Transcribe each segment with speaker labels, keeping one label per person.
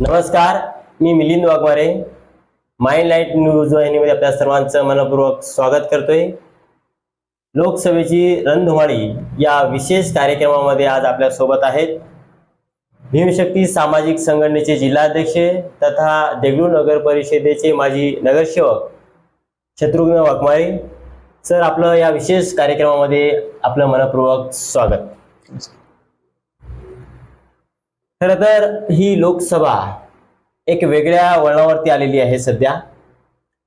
Speaker 1: नमस्कार मी Milind Waghmare. Mind light news वाहिनीमध्ये आपल्या सर्वांचं मनपूर्वक स्वागत करतोय. लोकसभेची रणधुमाळी या विशेष कार्यक्रमामध्ये आज आपल्यासोबत आहेत. भीमशक्ती सामाजिक संघटनेचे जिल्हाध्यक्ष तथा देगलूर नगर परिषदेचे माजी नगरसेवक शत्रुघ्न वाघमारे. सर आपलं या विशेष कार्यक्रमामध्ये आपलं मनपूर्वक स्वागत. खर तर ही लोकसभा एक वेगळ्या वळणावरती आलेली आहे सध्या.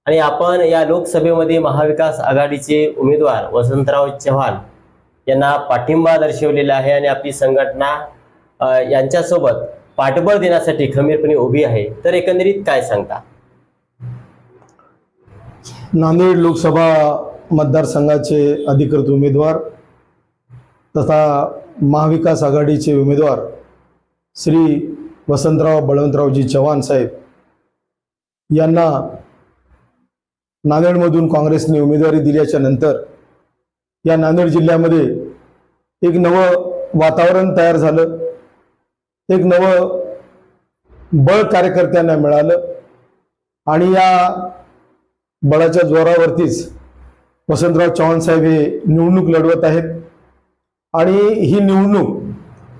Speaker 1: आणि आपण या लोकसभेमध्ये महाविकास आघाडीचे उमेदवार वसंतराव चव्हाण यांना पाठिंबा दर्शवलेला आहे आणि आपली संघटना यांच्यासोबत पाठबळ देण्यासाठी खमीरपणे उभी आहे. तर एकंदरीत काय सांगता?
Speaker 2: नांदेड लोकसभा मतदारसंघाचे अधिकृत उमेदवार तथा महाविकास आघाडीचे उमेदवार श्री वसंतराव बळवंतरावजी चव्हाण साहेब यांना नांदेडमधून काँग्रेसने उमेदवारी दिल्याच्या नंतर या नांदेड जिल्ह्यामध्ये एक नवं वातावरण तयार झालं. एक नवं बळ कार्यकर्त्यांना मिळालं. आणि या बळाच्या जोरावरतीच वसंतराव चव्हाण साहेब हे निवडणूक लढवत आहेत. आणि ही निवडणूक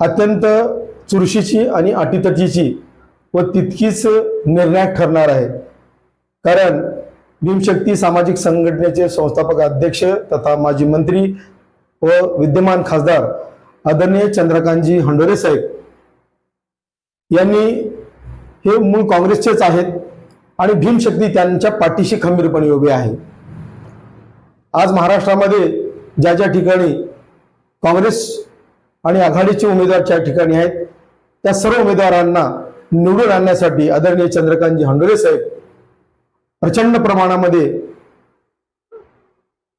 Speaker 2: अत्यंत चुरशीची आणि अटीतटीची व तितकीच निर्णायक ठरणार आहे. कारण भीमशक्ती सामाजिक संघटनेचे संस्थापक अध्यक्ष तथा माजी मंत्री व विद्यमान खासदार आदरणीय चंद्रकांतजी हंडोरे साहेब यांनी हे मूळ काँग्रेसचेच आहेत आणि भीमशक्ती त्यांच्या पाठीशी खंबीरपणे उभी आहे. आज महाराष्ट्रामध्ये ज्या ज्या ठिकाणी काँग्रेस आणि आघाडीचे उमेदवार ज्या ठिकाणी आहेत त्या सर्व उमेदवारांना निवडून आणण्यासाठी आदरणीय चंद्रकांतजी हंडोरे साहेब प्रचंड प्रमाणामध्ये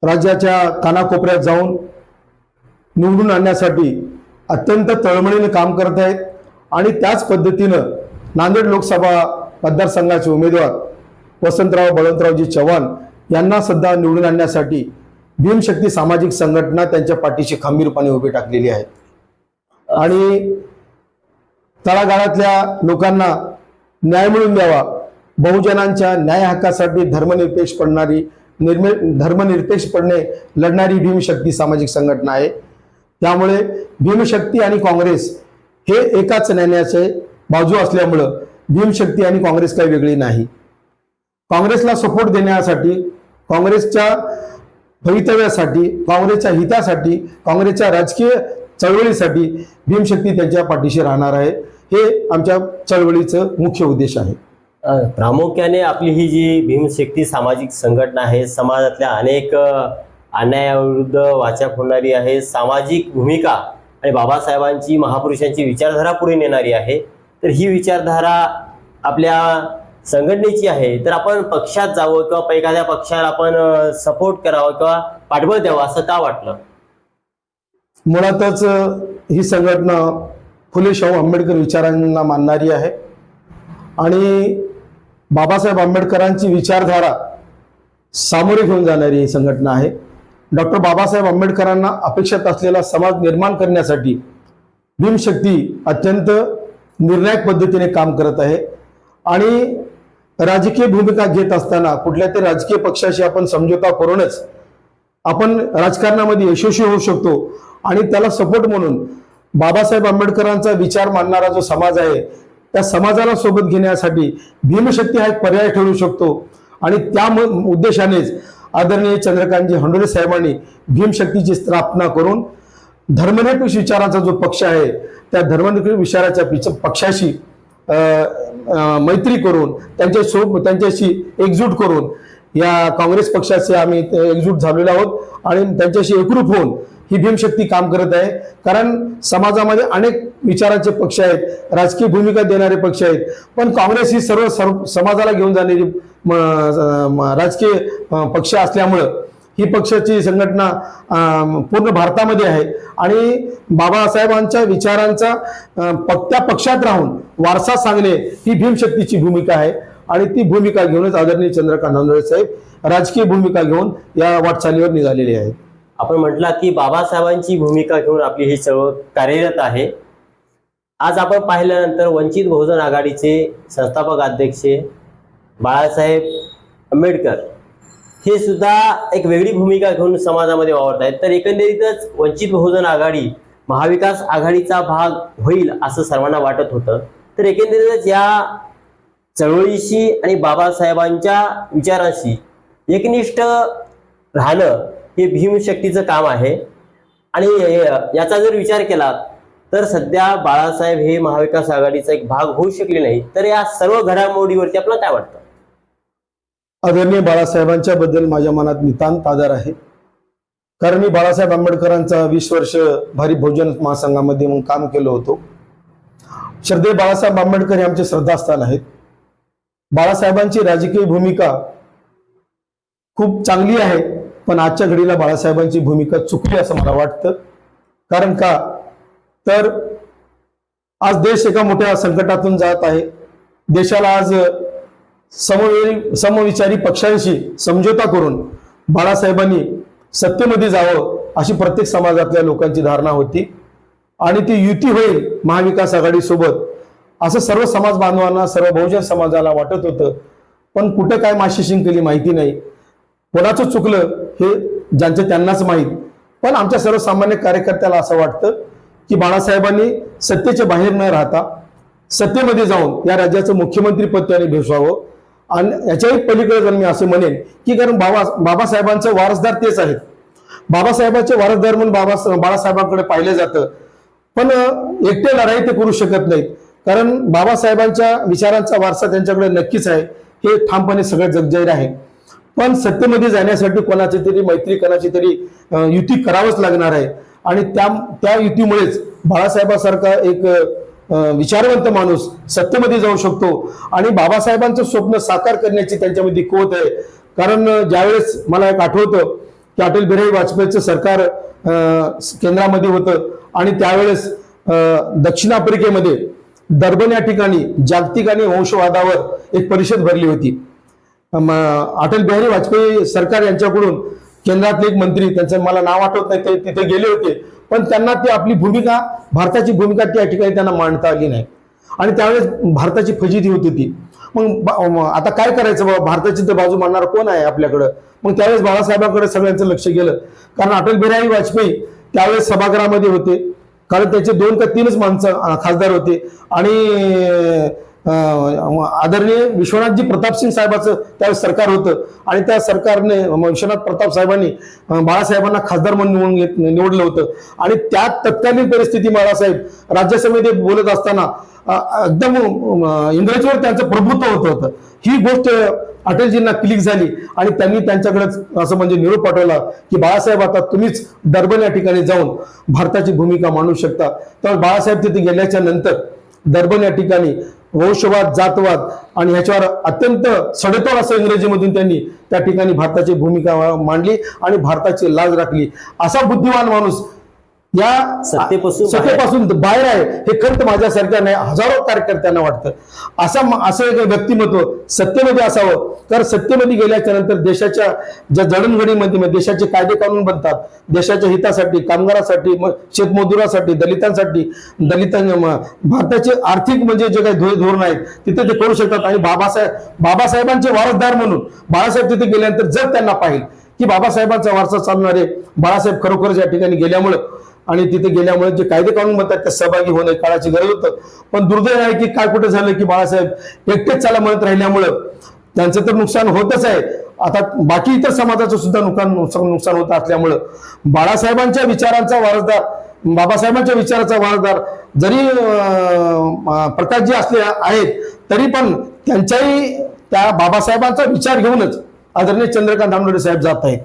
Speaker 2: राज्याच्या कानाकोपऱ्यात जाऊन निवडून आणण्यासाठी अत्यंत तळमळीने काम करत आहेत. आणि त्याच पद्धतीनं नांदेड लोकसभा मतदारसंघाचे उमेदवार वसंतराव बळवंतरावजी चव्हाण यांना सध्या निवडून आणण्यासाठी भीमशक्ती सामाजिक संघटना त्यांच्या पाठीशी खंबीरपणे उभी टाकलेली आहे. आणि तळागाळातल्या लोकांना न्याय मिळून द्यावा. बहुजनांच्या न्याय हक्कासाठी धर्मनिरपेक्ष पडणारी निर्मे धर्मनिरपेक्षपणे लढणारी भीमशक्ती सामाजिक संघटना आहे. त्यामुळे भीमशक्ती आणि काँग्रेस हे एकाच न्यायाचे बाजू असल्यामुळं भीमशक्ती आणि काँग्रेस काही वेगळी नाही. काँग्रेसला सपोर्ट देण्यासाठी काँग्रेसच्या भवितव्यासाठी काँग्रेसच्या हितासाठी काँग्रेसच्या राजकीय चळवळीसाठी भीमशक्ती त्यांच्या पाठीशी राहणार आहे. हे आमच्या चळवळीचं मुख्य उद्देश आहे.
Speaker 1: प्रामुख्याने आपली ही जी भीमशक्ती सामाजिक संघटना आहे समाजातल्या अनेक अन्यायाविरुद्ध वाचा फोडणारी आहे सामाजिक भूमिका आणि बाबासाहेबांची महापुरुषांची विचारधारा पुढे नेणारी आहे. तर ही विचारधारा आपल्या संघटनेची आहे. तर आपण पक्षात जावं किंवा एखाद्या पक्षाला आपण सपोर्ट करावं किंवा पाठबळ द्यावं असं का वाटलं?
Speaker 2: मुळातच ही संघटना फुले शाहू आंबेडकर विचारांना मानणारी आहे. आणि बाबासाहेब आंबेडकरांची विचारधारा सामोरे घेऊन जाणारी ही संघटना आहे. डॉक्टर बाबासाहेब आंबेडकरांना अपेक्षित असलेला समाज निर्माण करण्यासाठी भीमशक्ती अत्यंत निर्णायक पद्धतीने काम करत आहे. आणि राजकीय भूमिका घेत असताना कुठल्या तरी राजकीय पक्षाशी आपण समझोता करूनच आपण राजकारणामध्ये यशस्वी होऊ शकतो. आणि त्याला सपोर्ट म्हणून बाबासाहेब आंबेडकरांचा विचार मानणारा जो समाज आहे त्या समाजाला सोबत घेण्यासाठी भीमशक्ती हा एक पर्याय ठरू शकतो. आणि त्या उद्देशानेच आदरणीय चंद्रकांतजी हंडोरे साहेबांनी भीमशक्तीची स्थापना करून धर्मनिरपेक्ष विचाराचा जो पक्ष आहे त्या धर्मनिरपेक्ष विचाराच्या पिच- पक्षाशी मैत्री करून त्यांच्या सोब त्यांच्याशी एकजूट करून या काँग्रेस पक्षाचे आम्ही एकजूट झालेलो आहोत आणि त्यांच्याशी एकरूप होऊन ही भीमशक्ती काम करत आहे. कारण समाजामध्ये अनेक विचाराचे पक्ष आहेत राजकीय भूमिका देणारे पक्ष आहेत. पण काँग्रेस ही सर्व सर्व समाजाला घेऊन जाणारी म, राजकीय पक्ष असल्यामुळं ही पक्षाची संघटना पूर्ण भारतामध्ये आहे. आणि बाबासाहेबांच्या विचारांचा त्या पक्षात राहून वारसा सांगणे ही भीमशक्तीची भूमिका आहे. आणि ती भूमिका घेऊनच आदरणीय चंद्रकांत नांदोळे साहेब राजकीय भूमिका घेऊन या वाटचालीवर निघालेले आहेत.
Speaker 1: आपण म्हटला की बाबासाहेबांची भूमिका घेऊन आपली ही चळवळ कार्यरत आहे. आज आपण पाहिल्यानंतर वंचित बहुजन आघाडीचे संस्थापक अध्यक्ष बाळासाहेब आंबेडकर हे सुद्धा एक वेगळी भूमिका घेऊन समाजामध्ये वावरत आहेत. तर एकंदरीतच वंचित बहुजन आघाडी महाविकास आघाडीचा भाग होईल असं सर्वांना वाटत होतं. तर एकंदरीतच या चळवळीशी आणि बाबासाहेबांच्या विचारांशी एकनिष्ठ राहणं हे भीमशक्तीचं काम आहे. आणि याचा जर विचार केला तर सध्या बाळासाहेब हे महाविकास आघाडीचा एक भाग होऊ शकले नाही. तर या सर्व घडामोडीवरती आपल्याला काय वाटतं?
Speaker 2: आदरणीय बाळासाहेबांच्या बद्दल माझ्या मनात नितांत आदर आहे. कारण मी बाळासाहेब आंबेडकरांचा वीस वर्ष भारी भोजन महासंघामध्ये मग काम केलं होतो. श्रद्धेय बाळासाहेब आंबेडकर हे आमचे श्रद्धास्थान आहेत. बाळासाहेबांची राजकीय भूमिका खूप चांगली आहे पण आजच्या घडीला बाळासाहेबांची भूमिका चुकली असं मला वाटतं. कारण का? तर आज देश एका मोठ्या संकटातून जात आहे. देशाला आज समविचारी समविचारी पक्षांशी समझोता करून बाळासाहेबांनी सत्तेमध्ये जावं अशी प्रत्येक समाजातल्या लोकांची धारणा होती. आणि ती युती होईल महाविकास आघाडीसोबत. असं सर्व समाज बांधवांना सर्व बहुजन समाजाला वाटत होतं. पण कुठं काय माशी शिंकली माहिती नाही. कोणाचं चुकलं हे ज्यांचं त्यांनाच माहीत. पण आमच्या सर्वसामान्य कार्यकर्त्याला असं वाटतं की बाळासाहेबांनी सत्तेच्या बाहेर न राहता सत्तेमध्ये जाऊन या राज्याचं मुख्यमंत्री पद त्यांनी भेसवावं आणि याच्याही पलीकडे जर मी असं म्हणेन की कारण बाबा बाबासाहेबांचे वारसदार तेच आहेत. बाबासाहेबांचे वारसदार म्हणून बाबा बाळासाहेबांकडे पाहिलं जातं. पण एकटे लढाई ते करू शकत नाहीत. कारण बाबासाहेबांच्या विचारांचा वारसा त्यांच्याकडे नक्कीच आहे. हे ठामपणे सगळं जगजाहीर आहे. पण सत्तेमध्ये जाण्यासाठी कोणाची तरी मैत्री कोणाची तरी युती करावंच लागणार आहे. आणि त्या त्या युतीमुळेच बाळासाहेबासारखा एक विचारवंत माणूस सत्तेमध्ये जाऊ शकतो. आणि बाबासाहेबांचं स्वप्न साकार करण्याची त्यांच्यामध्ये कोत आहे. कारण ज्यावेळेस मला एक आठवतं की अटल बिहारी वाजपेयीचं सरकार केंद्रामध्ये होतं. आणि त्यावेळेस दक्षिण आफ्रिकेमध्ये दर्बन या ठिकाणी जागतिक आणि वंशवादावर एक परिषद भरली होती. अटल बिहारी वाजपेयी सरकार यांच्याकडून केंद्रातले एक मंत्री त्यांचं मला नाव आठवत नाही ते तिथे गेले होते. पण त्यांना ती आपली भूमिका भारताची भूमिका त्या ठिकाणी त्यांना मांडता आली नाही. आणि त्यावेळेस भारताची फजिती होती ती. मग आता काय करायचं बाबा? भारताची तर बाजू मांडणार कोण आहे आपल्याकडं? मग त्यावेळेस बाळासाहेबांकडे सगळ्यांचं लक्ष गेलं. कारण अटल बिहारी वाजपेयी त्यावेळेस सभागृहामध्ये होते. कारण त्याचे दोन का तीनच माणसं खासदार होते. आणि आदरणीय विश्वनाथजी प्रतापसिंग साहेबाचं त्यावेळेस सरकार होतं. आणि त्या सरकारने विश्वनाथ प्रताप साहेबांनी बाळासाहेबांना खासदार म्हणून निवडून घेत- निवडलं होतं. आणि त्या तत्कालीन परिस्थिती बाळासाहेब राज्यसभेमध्ये बोलत असताना एकदम इंग्रजीवर त्यांचं प्रभुत्व होत होतं. ही गोष्ट अटलजींना क्लिक झाली आणि त्यांनी त्यांच्याकडे असं म्हणजे निरोप पाठवला की बाळासाहेब आता तुम्हीच डर्बन या ठिकाणी जाऊन भारताची भूमिका मांडू शकता. तर बाळासाहेब तिथे गेल्याच्यानंतर दर्बन या ठिकाणी वंशवाद जातवाद आणि ह्याच्यावर अत्यंत सडेतोड असं इंग्रजीमधून त्यांनी त्या ठिकाणी भारताची भूमिका मांडली आणि भारताची लाज राखली. असा बुद्धिमान माणूस या
Speaker 1: सत्तेपासून.
Speaker 2: सत्तेपासून बाहेर आहे. हे खंत माझ्यासारख्या नाही हजारो कार्यकर्त्यांना वाटतं. असा असं एक व्यक्तिमत्व सत्तेमध्ये असावं. तर सत्तेमध्ये गेल्याच्यानंतर देशाच्या ज्या जडणघडीमध्ये देशाचे कायदे कानून बनतात. देशाच्या हितासाठी कामगारासाठी शेतमजुरासाठी दलितांसाठी दलितां म- भारताचे आर्थिक म्हणजे जे काही धोर- धोरण आहेत तिथे ते करू शकतात. आणि बाबासाहेब बाबासाहेबांचे वारसदार म्हणून बाळासाहेब तिथे गेल्यानंतर जर त्यांना पाहिजे की बाबासाहेबांचा वारसा चालणारे बाळासाहेब खरोखरच या ठिकाणी गेल्यामुळं आणि तिथे गेल्यामुळे जे कायदे कानून म्हणतात त्या सहभागी होणं काळाची गरज होतं. पण दुर्दैव आहे की काय कुठे झालं की बाळासाहेब एकटेच चाला म्हणत राहिल्यामुळं त्यांचं तर नुकसान होतच आहे. आता बाकी इतर समाजाचं सुद्धा नुकसान नुकसान होत असल्यामुळं बाळासाहेबांच्या विचारांचा वारसदार बाबासाहेबांच्या विचाराचा वारसदार जरी प्रकाशजी असले आहेत तरी पण त्यांच्याही त्या बाबासाहेबांचा विचार घेऊनच आदरणीय चंद्रकांत आंबेडकर साहेब जात आहेत.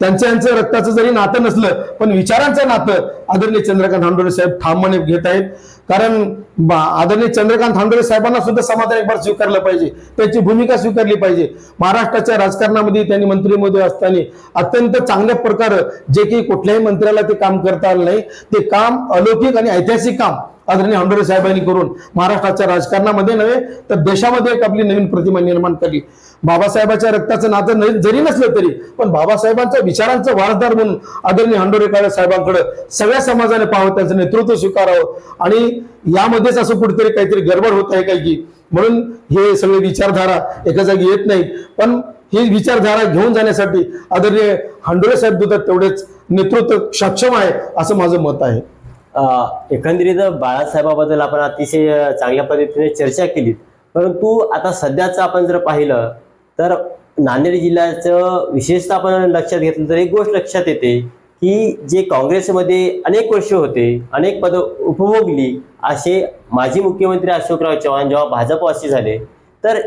Speaker 2: त्यांचं यांचं रक्ताचं जरी नातं नसलं पण विचारांचं नातं आदरणीय चंद्रकांत हांडोळे साहेब ठामपणे घेत आहेत. कारण आदरणीय चंद्रकांत हांडोळे साहेबांना सुद्धा समाधान एक बार स्वीकारलं पाहिजे. त्यांची भूमिका स्वीकारली पाहिजे. महाराष्ट्राच्या राजकारणामध्ये त्यांनी मंत्रीमध्ये असताना अत्यंत चांगल्या प्रकारे जे की कुठल्याही मंत्र्याला ते काम करता आलं नाही. ते काम अलौकिक आणि ऐतिहासिक काम आदरणीय आंबेडकर साहेबांनी करून महाराष्ट्राच्या राजकारणामध्ये नव्हे तर देशामध्ये एक आपली नवीन प्रतिमा निर्माण केली बाबासाहेबाच्या रक्ताचं नातं जरी नसलं तरी पण बाबासाहेबांच्या विचारांचं वारसदार म्हणून आदरणीय हंडोरे काळे साहेबांकडे सगळ्या समाजाने पाहावं त्यांचं नेतृत्व स्वीकारावं. आणि यामध्येच असं कुठेतरी काहीतरी गडबड होत आहे काय की म्हणून हे सगळे विचारधारा एका जागी येत नाहीत. पण ही विचारधारा घेऊन जाण्यासाठी आदरणीय हंडोरे साहेब दुधात तेवढेच नेतृत्व सक्षम आहे असं माझं मत आहे.
Speaker 1: एकंदरीत बाळासाहेबाबद्दल आपण अतिशय चांगल्या पद्धतीने चर्चा केली परंतु आता सध्याचं आपण जर पाहिलं तर नांदेड जिल्ह्याचं विशेषतः आपण लक्षात घेतलं तर एक गोष्ट लक्षात येते की जे काँग्रेसमध्ये अनेक वर्ष होते अनेक पद उपभोगली असे माजी मुख्यमंत्री अशोकराव चव्हाण जेव्हा भाजपवासी झाले तर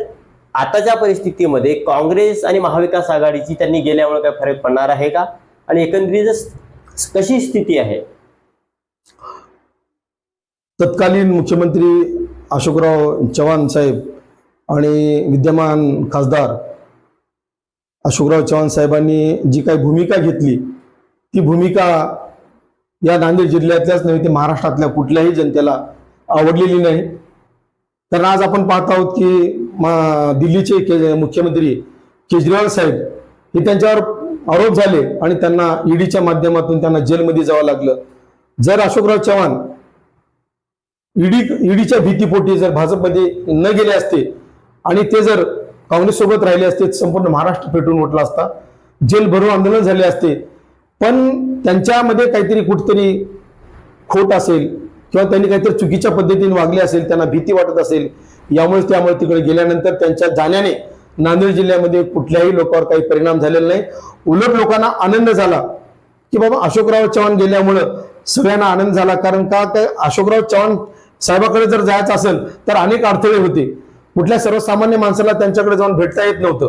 Speaker 1: आताच्या परिस्थितीमध्ये काँग्रेस आणि महाविकास आघाडीची त्यांनी गेल्यामुळे काय फरक पडणार आहे का? आणि एकंदरीत कशी स्थिती आहे?
Speaker 2: तत्कालीन मुख्यमंत्री अशोकराव चव्हाण साहेब आणि विद्यमान खासदार अशोकराव चव्हाण साहेबांनी जी काही भूमिका घेतली ती भूमिका या नांदेड जिल्ह्यातल्याच नव्हे ते महाराष्ट्रातल्या कुठल्याही जनतेला आवडलेली नाही. कारण आज आपण पाहत आहोत की दिल्लीचे के मुख्यमंत्री केजरीवाल साहेब हे त्यांच्यावर आरोप झाले आणि त्यांना ईडीच्या माध्यमातून त्यांना जेलमध्ये जावं लागलं. जर अशोकराव चव्हाण ईडी ईडीच्या भीतीपोटी जर भाजपमध्ये न गेले असते आणि ते जर काँग्रेससोबत राहिले असते संपूर्ण महाराष्ट्र पेटून उठला असता जेल भरून आंदोलन झाले असते पण त्यांच्यामध्ये काहीतरी कुठेतरी खोट असेल किंवा त्यांनी काहीतरी चुकीच्या पद्धतीने वागले असेल त्यांना भीती वाटत असेल यामुळे त्यामुळे तिकडे गेल्यानंतर त्यांच्या जाण्याने नांदेड जिल्ह्यामध्ये कुठल्याही लोकांवर काही परिणाम झालेला नाही. उलट लोकांना आनंद झाला की बाबा अशोकराव चव्हाण गेल्यामुळं सगळ्यांना आनंद झाला. कारण का काय अशोकराव चव्हाण साहेबाकडे जर जायचं असेल तर अनेक अडथळे होते. कुठल्या सर्वसामान्य माणसाला त्यांच्याकडे जाऊन भेटता येत नव्हतं.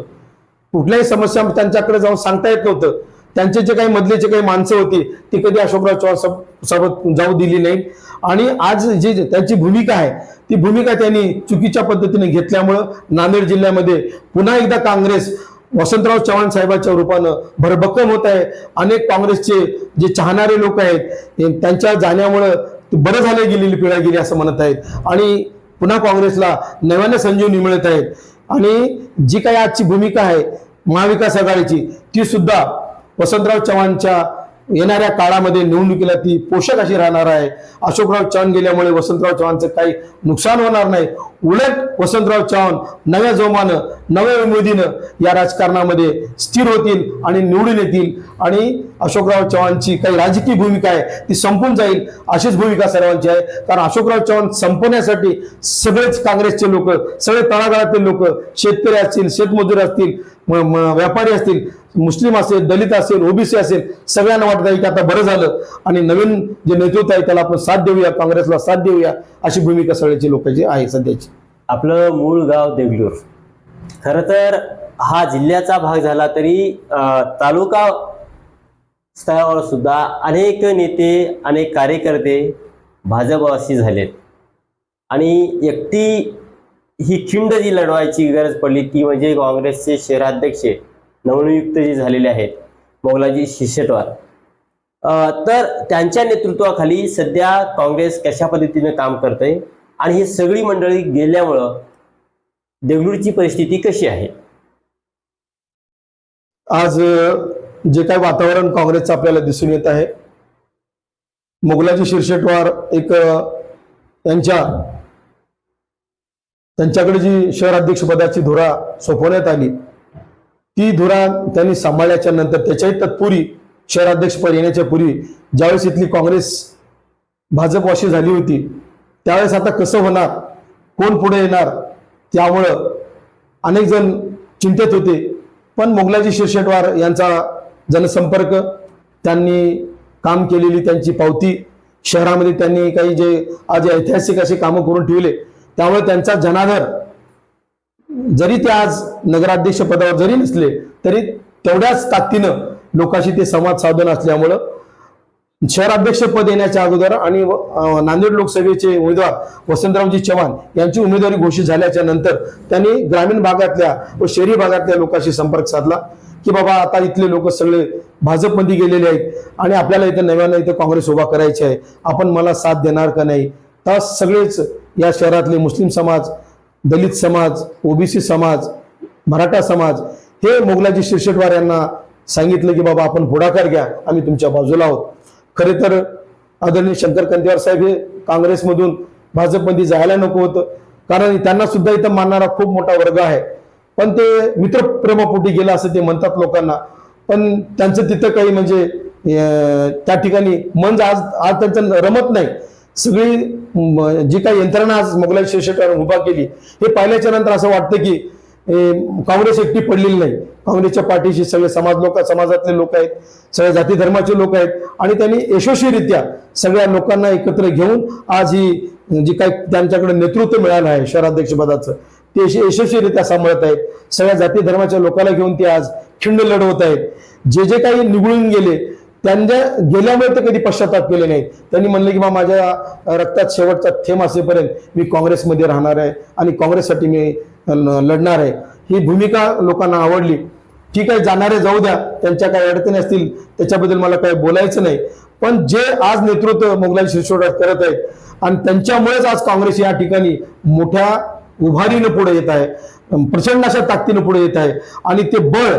Speaker 2: कुठल्याही समस्या त्यांच्याकडे जाऊन सांगता येत नव्हतं. त्यांचे जे काही मधले जे काही माणसं होती ती कधी अशोकराव चव्हाण सोबत जाऊ दिली नाही. आणि आज जी त्यांची भूमिका आहे ती भूमिका त्यांनी चुकीच्या पद्धतीने घेतल्यामुळं नांदेड जिल्ह्यामध्ये पुन्हा एकदा काँग्रेस वसंतराव चव्हाण साहेबांच्या रूपानं भरभक्कम होत आहे. अनेक काँग्रेसचे जे चाहणारे लोक आहेत त्यांच्या जाण्यामुळं ते बरं झाले गेलेली पिढा गेली असं म्हणत आहेत. आणि पुन्हा काँग्रेसला नव्याने संजीवनी मिळत आहेत आणि जी काही आजची भूमिका आहे महाविकास आघाडीची ती सुद्धा वसंतराव चव्हाणच्या येणाऱ्या काळामध्ये निवडणुकीला ती पोषक अशी राहणार आहे. अशोकराव चव्हाण गेल्यामुळे वसंतराव चव्हाणचं काही नुकसान होणार नाही. उलट वसंतराव चव्हाण नव्या जोमानं नव्या उमेदीनं या राजकारणामध्ये स्थिर होतील आणि निवडून येतील. आणि अशोकराव चव्हाणची काही राजकीय भूमिका आहे ती संपून जाईल अशीच भूमिका सर्वांची आहे. कारण अशोकराव चव्हाण संपवण्यासाठी सगळेच काँग्रेसचे लोक सगळे तळागाळातील लोक शेतकरी असतील शेतमजूर असतील व्यापारी असतील मुस्लिम असेल दलित असेल ओबीसी असेल सगळ्यांना वाटत आहे की आता बरं झालं. आणि नवीन जे नेतृत्व आहे त्याला आपण साथ देऊया काँग्रेसला साथ देऊया अशी भूमिका सगळ्याची लोकांची आहे सध्याची.
Speaker 1: आपलं मूळ गाव देगलूर. खरं तर हा जिल्ह्याचा भाग झाला तरी तालुका स्तरावर सुद्धा अनेक नेते अनेक कार्यकर्ते भाजपवासी झालेत. आणि एकटी ही खिंड जी लढवायची गरज पडली ती म्हणजे काँग्रेसचे शहराध्यक्ष नवनियुक्त जे झालेले आहेत मोगलाजी शिरशेटवार तर त्यांच्या नेतृत्वाखाली सध्या काँग्रेस कशा पद्धतीने काम करते आणि ही सगळी मंडळी गेल्यामुळं देगलूरची परिस्थिती कशी आहे?
Speaker 2: आज जे काय वातावरण काँग्रेसचं आपल्याला दिसून येत आहे मोगलाजी शिरशेटवार एक यांच्या त्यांच्याकडे जी शहराध्यक्षपदाची धुरा सोपवण्यात आली ती धुरा त्यांनी सांभाळल्याच्या नंतर त्याच्याही तत्पूर्वी शहराध्यक्षपद येण्याच्या पूर्वी ज्यावेळेस इथली काँग्रेस भाजपवाशी झाली होती त्यावेळेस आता कसं होणार कोण पुढे येणार त्यामुळं अनेक जण चिंतेत होते. पण मोगलाजी शिरशेटवार यांचा जनसंपर्क त्यांनी काम केलेली त्यांची पावती शहरामध्ये त्यांनी काही जे आज ऐतिहासिक असे कामं करून ठेवले त्यामुळे त्यांचा जनाधर जरी ते आज नगराध्यक्ष पदावर जरी नसले तरी तेवढ्याच ताकदीनं लोकांशी ते संवाद साधून असल्यामुळं शहराध्यक्ष पद येण्याच्या अगोदर आणि नांदेड लोकसभेचे उमेदवार वसंतरावजी चव्हाण यांची उमेदवारी घोषित झाल्याच्यानंतर त्यांनी ग्रामीण भागातल्या व शहरी भागातल्या लोकांशी संपर्क साधला की बाबा आता इथले लोक सगळे भाजपमध्ये गेलेले आहेत आणि आपल्याला इथं नव्यानं इथं काँग्रेस उभा करायची आहे. आपण मला साथ देणार का नाही? तर सगळेच या शहरातले मुस्लिम समाज दलित समाज ओबीसी समाज मराठा समाज हे मोगलाजी शिरशेटवार यांना सांगितलं की बाबा आपण पुढाकार घ्या आम्ही तुमच्या बाजूला आहोत. खरे तर आदरणीय शंकर कंदिवार साहेब हे काँग्रेसमधून भाजपमध्ये जायला नको होतं. कारण त्यांना सुद्धा इथं मानणारा खूप मोठा वर्ग आहे. पण ते मित्रप्रेमापोटी गेलं असं ते म्हणतात लोकांना. पण त्यांचं तिथं काही म्हणजे त्या ठिकाणी मन आज आज त्यांचं रमत नाही. सगळी जी काही यंत्रणा आज मोगलाई शिरशेटावर उभा केली हे पाहिल्याच्या नंतर असं वाटतं की काँग्रेस एकटी पडलेली नाही. काँग्रेसच्या पाठीशी सगळे समाज लोक समाजातले लोक आहेत सगळ्या जाती धर्माचे लोक आहेत आणि त्यांनी यशस्वीरित्या सगळ्या लोकांना एकत्र घेऊन आज ही जी काही त्यांच्याकडे नेतृत्व मिळालं आहे शहराध्यक्षपदाचं ते यशस्वीरित्या सांभाळत आहेत. सगळ्या जाती धर्माच्या लोकांना घेऊन ते आज खिंड लढवत आहेत. जे जे काही निघून गेले त्यांच्या गेल्यामुळे ते कधी पश्चाताप केले नाहीत. त्यांनी म्हणलं की बा माझ्या रक्तात शेवटचा थेंब असेपर्यंत मी काँग्रेसमध्ये राहणार आहे आणि काँग्रेससाठी मी लढणार आहे. ही भूमिका लोकांना आवडली. ठीक आहे जाणारे जाऊ द्या. त्यांच्या काही अडचणी असतील त्याच्याबद्दल मला काही बोलायचं नाही. पण जे आज नेतृत्व मोगलाई शिरसोडात करत आहेत आणि त्यांच्यामुळेच आज काँग्रेस या ठिकाणी मोठ्या उभारीनं पुढे येत आहे. प्रचंड अशा ताकदीनं पुढे येत आहे. आणि ते बळ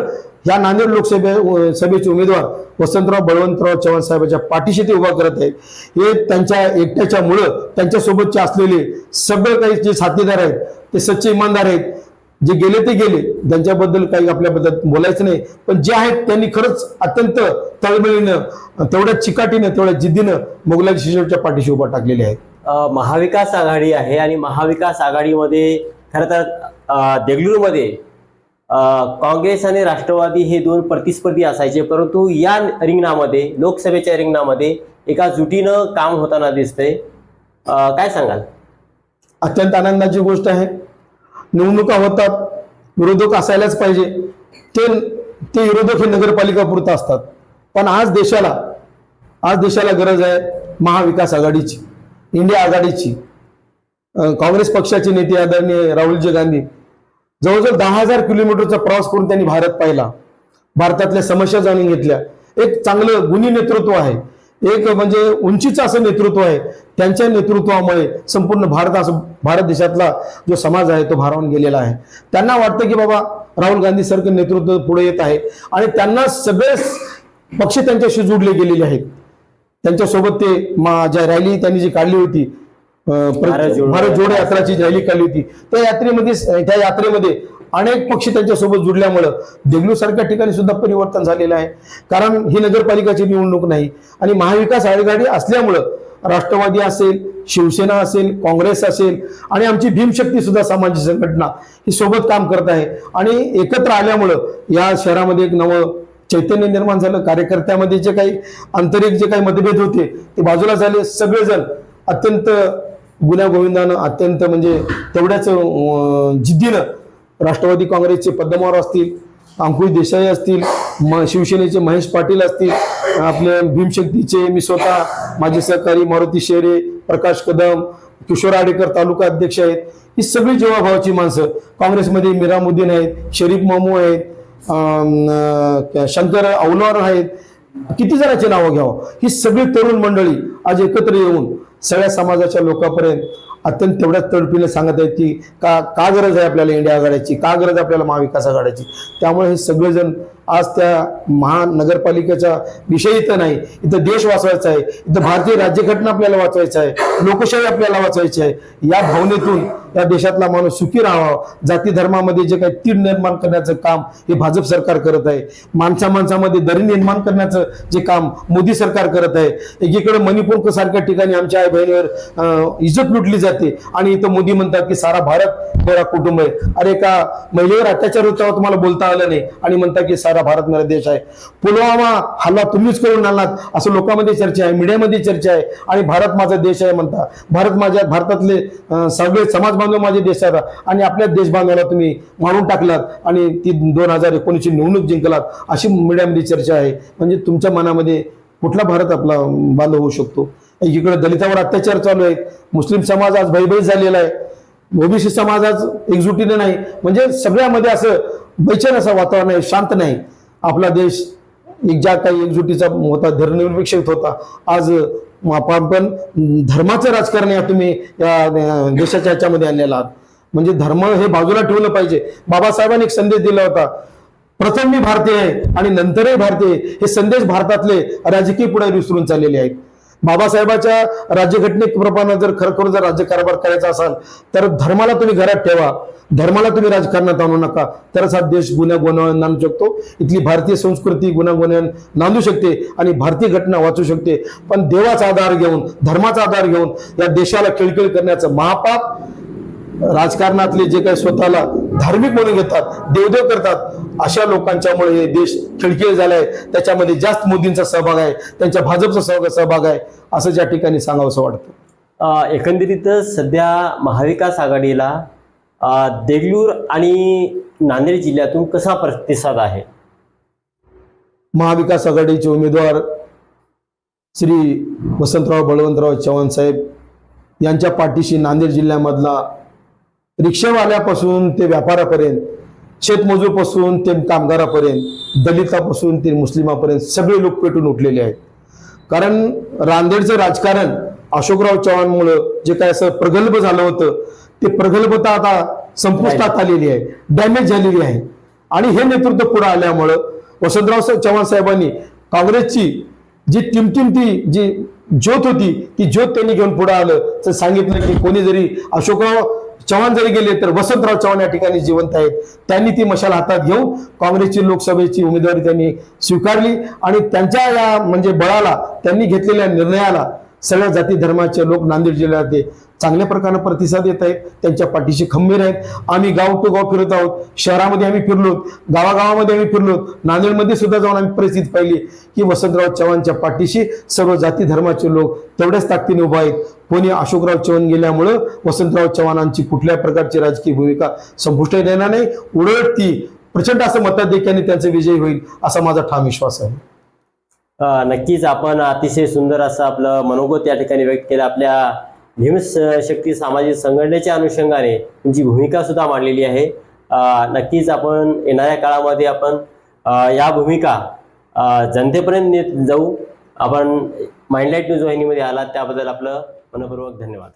Speaker 2: या नांदेड लोकसभे सभेचे उमेदवार वसंतराव बळवंतराव चव्हाण साहेबांच्या पाठीशी ते उभा करत आहेत. हे त्यांच्या एकट्याच्या मुळं त्यांच्यासोबतचे असलेले सगळे काही जे साथीदार आहेत ते सच्चे इमानदार आहेत जे गेले ते गेले. त्यांच्याबद्दल काही आपल्याबद्दल बोलायचं नाही. पण जे आहेत त्यांनी खरंच अत्यंत तळमळीनं तेवढ्या चिकाटीनं तेवढ्या जिद्दीनं मोगलाई शिशोच्या पाठीशी उभा टाकलेले आहेत.
Speaker 1: महाविकास आघाडी आहे आणि महाविकास आघाडीमध्ये खरं तर देगलूरमध्ये काँग्रेस आणि राष्ट्रवादी हे दोन प्रतिस्पर्धी असायचे परंतु या रिंगणामध्ये लोकसभेच्या रिंगणामध्ये एका जुटीनं काम होताना दिसतंय. काय सांगाल?
Speaker 2: अत्यंत आनंदाची गोष्ट आहे. निवडणुका होतात विरोधक असायलाच पाहिजे. ते ते विरोधक हे नगरपालिका पुरतं असतात. पण आज देशाला आज देशाला गरज आहे महाविकास आघाडीची इंडिया आघाडीची. काँग्रेस पक्षाचे नेते आदरणीय राहुलजी गांधी जवळजवळ दहा हजार किलोमीटरचा प्रवास करून त्यांनी भारत पाहिला. भारतातल्या समस्या जाणून घेतल्या. एक चांगलं गुणी नेतृत्व आहे. एक म्हणजे उंचीचं असं नेतृत्व आहे. त्यांच्या नेतृत्वामुळे संपूर्ण भारत असं भारत देशातला जो समाज आहे तो भारावून गेलेला आहे. त्यांना वाटतं की बाबा राहुल गांधी सारखं नेतृत्व पुढे येत आहे. आणि त्यांना सगळे पक्ष त्यांच्याशी जोडले गेलेले आहेत. त्यांच्यासोबत ते मा ज्या रॅली त्यांनी जी काढली होती
Speaker 1: भारत जोडो.
Speaker 2: यात्राची रॅली काढली होती. त्या यात्रेमध्ये त्या यात्रेमध्ये अनेक पक्ष त्यांच्यासोबत जुडल्यामुळं देगलूर सारख्या ठिकाणी सुद्धा परिवर्तन झालेलं आहे. कारण ही नगरपालिकाची निवडणूक नाही आणि महाविकास आघाडी असल्यामुळं राष्ट्रवादी असेल शिवसेना असेल काँग्रेस असेल आणि आमची भीमशक्ती सुद्धा सामाजिक संघटना ही सोबत काम करत आहे. आणि एकत्र आल्यामुळं या शहरामध्ये एक नवं चैतन्य निर्माण झालं. कार्यकर्त्यामध्ये जे काही आंतरिक जे काही मतभेद होते ते बाजूला झाले. सगळेजण अत्यंत गुण्यागोविंदानं अत्यंत म्हणजे तेवढ्याच जिद्दीनं राष्ट्रवादी काँग्रेसचे पद्मवार असतील अंकुश देसाई असतील म शिवसेनेचे महेश पाटील असतील आपले भीमशक्तीचे मी स्वतः माझे सहकारी मारुती शेरे प्रकाश कदम किशोर आडेकर तालुका अध्यक्ष आहेत. ही सगळी जीवाभावाची माणसं काँग्रेसमध्ये मिरामुद्दीन आहेत शरीफ मामू आहेत शंकर अवलवार आहेत. किती जणांची नावं घ्यावं? ही सगळी तरुण मंडळी आज एकत्र येऊन सगळ्या समाजाच्या लोकांपर्यंत अत्यंत तेवढ्याच तडपीने सांगत आहेत की का का गरज आहे आपल्याला इंडिया आघाडीची? का गरज आहे आपल्याला महाविकास आघाडीची? त्यामुळे हे सगळेजण आज त्या महानगरपालिकेचा विषय इथं नाही इथं देश वाचवायचा आहे इथं भारतीय राज्यघटना आपल्याला वाचवायचं आहे लोकशाही आपल्याला वाचवायची आहे. या भावनेतून या देशातला माणूस सुखी राहावा. जाती धर्मामध्ये जे काही तीड निर्माण करण्याचं काम हे भाजप सरकार करत आहे. माणसा माणसामध्ये दरी निर्माण करण्याचं जे काम मोदी सरकार करत आहे. एकीकडे मणिपूर सारख्या ठिकाणी आमच्या आई बहिणीवर इज्जत लुटली जाते आणि इथं मोदी म्हणतात की सारा भारत मेरा कुटुंब आहे. अरे का महिलेवर अत्याचार होता तुम्हाला बोलता आलं नाही. आणि म्हणता की सारा भारत मेरा देश आहे. पुलवामा हल्ला तुम्हीच करून आणलात. असं लोकांमध्ये चर्चा आहे मीडियामध्ये चर्चा आहे. आणि भारत माझा देश आहे म्हणता. भारत माझ्या भारतातले सगळे समाज बांधव माझे देश आहेत. आणि आपल्या देश बांधवाला तुम्ही मारून टाकलात. आणि ती दोन हजार एकोणीसची निवडणूक जिंकलात. अशी मीडियामध्ये चर्चा आहे. म्हणजे तुमच्या मनामध्ये कुठला भारत आपला बांधव होऊ शकतो? एकीकडे दलितावर अत्याचार चालू आहेत. मुस्लिम समाज आज भयभीत झालेला आहे. ओबीसी समाज आज एकजुटीने नाही. म्हणजे सगळ्यामध्ये असं बैचन असं वातावरण आहे शांत नाही. आपला देश एक ज्या काही एकजुटीचा होता धर्मनिरपेक्षित होता. आज आपण धर्माचं राजकारण या तुम्ही या देशाच्या ह्याच्यामध्ये आणलेला आहात. म्हणजे धर्म हे बाजूला ठेवलं पाहिजे. बाबासाहेबांनी एक संदेश दिला होता. प्रथम मी भारतीय आहे आणि नंतरही भारतीय हे संदेश भारतातले राजकीय पुढे विसरून चाललेले आहेत. बाबासाहेबाच्या राज्यघटनेप्रमाणे जर खरोखर जर राज्यकारभार करायचा असाल तर धर्माला तुम्ही घरात ठेवा. धर्माला तुम्ही राजकारणात आणू नका. तरच हा देश गुन्हा गुन्हा नांदू शकतो. इथली भारतीय संस्कृती गुन्हा गुन्हा नांदू शकते आणि भारतीय घटना वाचू शकते. पण देवाचा आधार घेऊन धर्माचा आधार घेऊन या देशाला खिळखिळ करण्याचं महापाप राजकारणातले जे काही स्वतःला धार्मिक म्हणून घेतात देवदेव करतात. अशा लोकांच्यामुळे हे देश खिळखिळ झालाय. त्याच्यामध्ये जास्त मोदींचा सहभाग आहे त्यांच्या भाजपचा सहभाग सहभाग आहे असं ज्या ठिकाणी सांगावंसं वाटतं.
Speaker 1: अ, एकंदरीतच सध्या महाविकास आघाडीला देगलूर आणि नांदेड जिल्ह्यातून कसा प्रतिसाद आहे?
Speaker 2: महाविकास आघाडीचे उमेदवार श्री वसंतराव बळवंतराव चव्हाण साहेब यांच्या पाठीशी नांदेड जिल्ह्यामधला रिक्षावाल्यापासून ते व्यापारापर्यंत शेतमजूरपासून ते कामगारापर्यंत दलितापासून ते मुस्लिमापर्यंत सगळे लोक पेटून उठलेले आहेत. कारण रांदेडचं राजकारण अशोकराव चव्हाणमुळं जे काय असं प्रगल्भ झालं होतं ते प्रगल्भता आता संपुष्टात आलेली आहे डॅमेज झालेली आहे. आणि हे नेतृत्व पुढे आल्यामुळं वसंतराव चव्हाण साहेबांनी काँग्रेसची जी टिमटिमती जी ज्योत होती ती ज्योत त्यांनी घेऊन पुढे आलं. तर सांगितलं की कोणी जरी अशोकराव चव्हाण जरी गेले तर वसंतराव चव्हाण या ठिकाणी जिवंत आहेत. त्यांनी ती मशाल हातात घेऊन काँग्रेसची लोकसभेची उमेदवारी त्यांनी स्वीकारली आणि त्यांच्या या म्हणजे बळाला त्यांनी घेतलेल्या निर्णयाला सगळ्या जाती धर्माचे लोक नांदेड जिल्ह्यात चांगल्या प्रकारे प्रतिसाद येत आहेत त्यांच्या पाठीशी खंबीर आहेत. आम्ही गाव टू गाव फिरत आहोत. शहरामध्ये आम्ही फिरलो. गावागावामध्ये आम्ही फिरलो. नांदेडमध्ये सुद्धा जाऊन आम्ही परिस्थिती पाहिली की वसंतराव चव्हाणच्या पाठीशी सर्व जाती धर्माचे लोक तेवढ्याच ताकदीने उभा आहेत. कोणी अशोकराव चव्हाण गेल्यामुळं वसंतराव चव्हाणांची कुठल्या प्रकारची राजकीय भूमिका संपुष्टात येणार नाही. उलट ती प्रचंड असं मताधिक्याने त्यांचा विजय होईल असा माझा ठाम विश्वास आहे.
Speaker 1: नक्कीच आपण अतिशय सुंदर असं आपलं मनोगत या ठिकाणी व्यक्त केलं. आपल्या भीमशक्ती शक्ती सामाजिक संघटनेच्या अनुषंगाने तुमची भूमिका सुद्धा मांडलेली आहे. नक्कीच आपण येणाऱ्या काळामध्ये आपण या भूमिका जनतेपर्यंत नेत जाऊ. आपण माइंडलाईट न्यूज वाहिनीमध्ये आलात त्याबद्दल आपलं मनपूर्वक धन्यवाद.